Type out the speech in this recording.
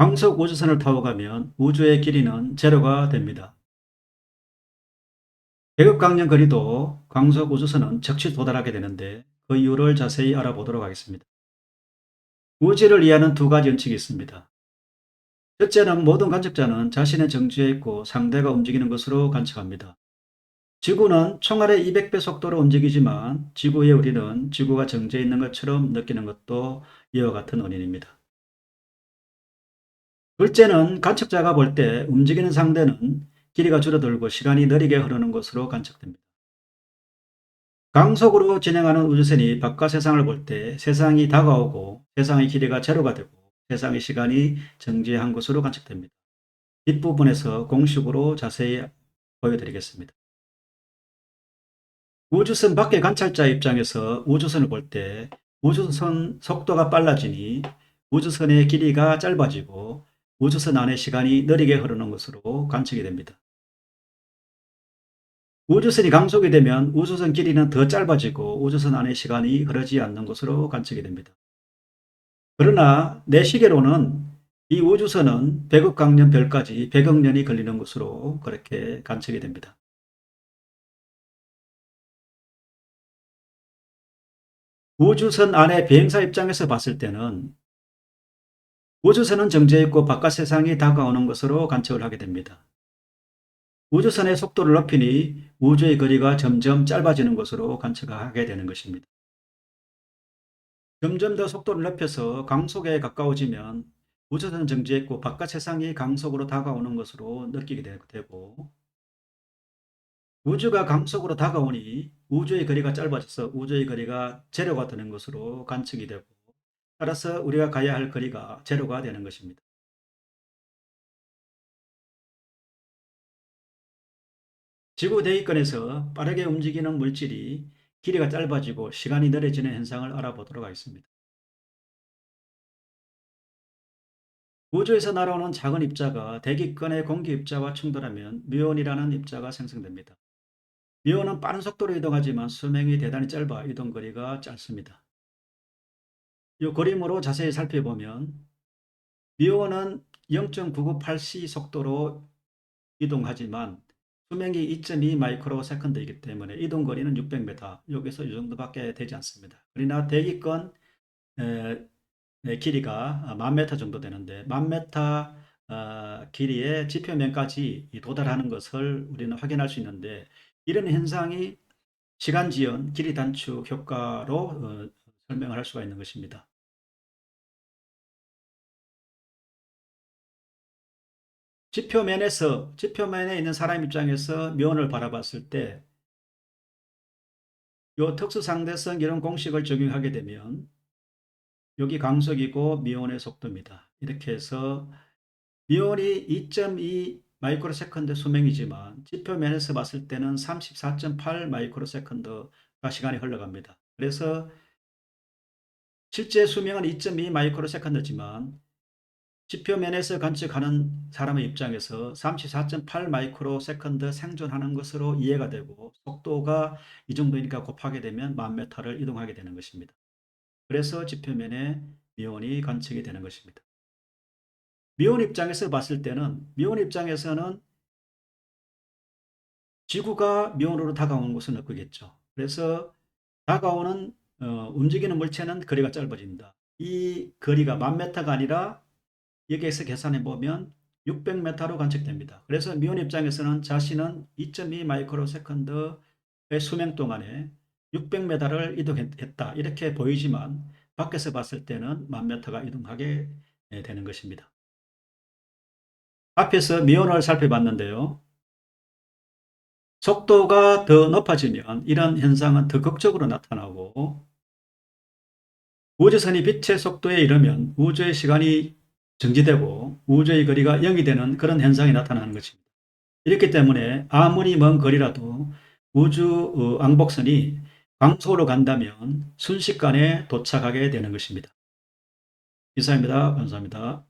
광속 우주선을 타고 가면 우주의 길이는 제로가 됩니다. 계급강령 거리도 광속 우주선은 즉시 도달하게 되는데 그 이유를 자세히 알아보도록 하겠습니다. 우주를 이해하는 두 가지 원칙이 있습니다. 첫째는 모든 관측자는 자신의 정지에 있고 상대가 움직이는 것으로 관측합니다. 지구는 총알의 200배 속도로 움직이지만 지구의 우리는 지구가 정지해 있는 것처럼 느끼는 것도 이와 같은 원인입니다. 둘째는 관측자가 볼 때 움직이는 상대는 길이가 줄어들고 시간이 느리게 흐르는 것으로 관측됩니다. 강속으로 진행하는 우주선이 바깥 세상을 볼 때 세상이 다가오고 세상의 길이가 제로가 되고 세상의 시간이 정지한 것으로 관측됩니다. 뒷부분에서 공식으로 자세히 보여드리겠습니다. 우주선 밖의 관찰자 입장에서 우주선을 볼 때 우주선 속도가 빨라지니 우주선의 길이가 짧아지고 우주선 안의 시간이 느리게 흐르는 것으로 관측이 됩니다. 우주선이 강속이 되면 우주선 길이는 더 짧아지고 우주선 안의 시간이 흐르지 않는 것으로 관측이 됩니다. 그러나 내 시계로는 이 우주선은 100억 광년 별까지 100억 년이 걸리는 것으로 그렇게 관측이 됩니다. 우주선 안의 비행사 입장에서 봤을 때는 우주선은 정지해 있고 바깥 세상이 다가오는 것으로 관측을 하게 됩니다. 우주선의 속도를 높이니 우주의 거리가 점점 짧아지는 것으로 관측하게 되는 것입니다. 점점 더 속도를 높여서 강속에 가까워지면 우주선은 정지해 있고 바깥 세상이 강속으로 다가오는 것으로 느끼게 되고 우주가 강속으로 다가오니 우주의 거리가 짧아져서 우주의 거리가 제로가 되는 것으로 관측이 되고 따라서 우리가 가야 할 거리가 제로가 되는 것입니다. 지구 대기권에서 빠르게 움직이는 물질이 길이가 짧아지고 시간이 느려지는 현상을 알아보도록 하겠습니다. 우주에서 날아오는 작은 입자가 대기권의 공기 입자와 충돌하면 뮤온이라는 입자가 생성됩니다. 뮤온은 빠른 속도로 이동하지만 수명이 대단히 짧아 이동 거리가 짧습니다. 이 그림으로 자세히 살펴보면 뮤온은 0.998c 속도로 이동하지만 수명이 2.2 마이크로 세컨드이기 때문에 이동 거리는 600m 여기서 이 정도밖에 되지 않습니다. 그러나 대기권 길이가 1000m 정도 되는데 1000m 어, 길이의 지표면까지 도달하는 것을 우리는 확인할 수 있는데 이런 현상이 시간 지연, 길이 단축 효과로 어, 설명을 할 수가 있는 것입니다. 지표면에서 지표면에 있는 사람 입장에서 면을 바라봤을 때 요 특수상대성 이런 공식을 적용하게 되면 여기 강속이고 미온의 속도입니다. 이렇게 해서 미온이 2.2 마이크로 세컨드 수명이지만 지표면에서 봤을 때는 34.8 마이크로 세컨드가 시간이 흘러갑니다. 그래서 실제 수명은 2.2 마이크로 세컨드지만 지표면에서 관측하는 사람의 입장에서 34.8 마이크로 세컨드 생존하는 것으로 이해가 되고 속도가 이 정도니까 곱하게 되면 만 메타를 이동하게 되는 것입니다. 그래서 지표면에 미온이 관측이 되는 것입니다. 미온 입장에서 봤을 때는 미온 입장에서는 지구가 미온으로 다가오는 것을 느끼겠죠. 그래서 다가오는 어, 움직이는 물체는 거리가 짧아진다. 이 거리가 만 메타가 아니라 여기에서 계산해 보면 600m로 관측됩니다. 그래서 미온 입장에서는 자신은 2.2 마이크로 세컨드의 수명 동안에 600m를 이동했다. 이렇게 보이지만 밖에서 봤을 때는 1000m가 이동하게 되는 것입니다. 앞에서 미온을 살펴봤는데요. 속도가 더 높아지면 이런 현상은 더 극적으로 나타나고 우주선이 빛의 속도에 이르면 우주의 시간이 정지되고 우주의 거리가 0이 되는 그런 현상이 나타나는 것입니다. 이렇기 때문에 아무리 먼 거리라도 우주 어, 왕복선이 광속으로 간다면 순식간에 도착하게 되는 것입니다. 이상입니다. 감사합니다.